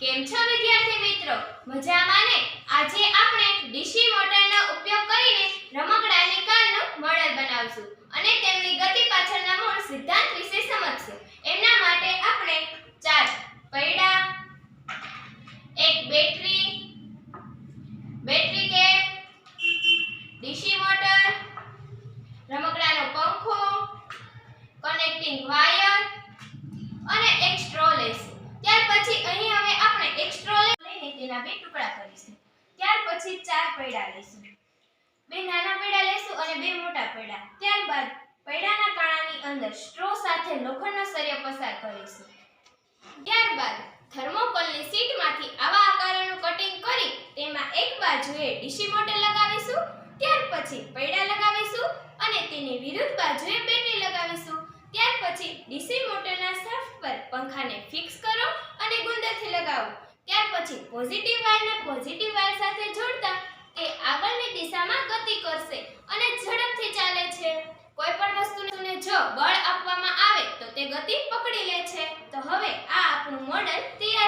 કેમ છો વિદ્યાર્થી મિત્રો? મજામાં ને? આજે આપણે ડીસી મોટરનો ઉપયોગ કરીને રમકડાની કારનું મોડેલ બનાવશું અને તેમની ગતિ પાછળના મૂળ સિદ્ધાંત વિશે સમજશું એમના માટે આપણે ચાર પૈડા એક battery battery cap DC motor રમકડાનો પંખો કનેક્ટિંગ વાયર અને એક સ્ટ્રો લઈશું ત્યાર પછી અહીં હવે આપણે એક સ્ટ્રો લઈને તેના બે ટુકડા કરીશું. ત્યાર પછી ચાર પૈડા લઈશું. બે નાના પૈડા લઈશું અને બે મોટા પૈડા. ત્યારબાદ પૈડાના કાણાની અંદર સ્ટ્રો સાથે લોખંડનો સળિયો પસાર કરીશું. ત્યારબાદ થર્મોકોલની શીટમાંથી આવા આકારોનું કટિંગ કરી તેમાં એક બાજુએ ડીસી મોટર લગાવીશું. ત્યાર પછી પૈડા લગાવીશું અને તેની વિરુદ્ધ બાજુએ બેટરી લગાવીશું. ત્યાર પછી ડીસી મોટરના પછી પોઝિટિવ વાયરને પોઝિટિવ વાયર સાથે જોડતા તે આગળની દિશામાં ગતિ કરશે અને ઝડપથી ચાલે છે. કોઈ પણ વસ્તુને જો બળ આપવામાં આવે તો તે ગતિ પકડી લે છે. તો હવે આ આપણું મોડેલ તૈયાર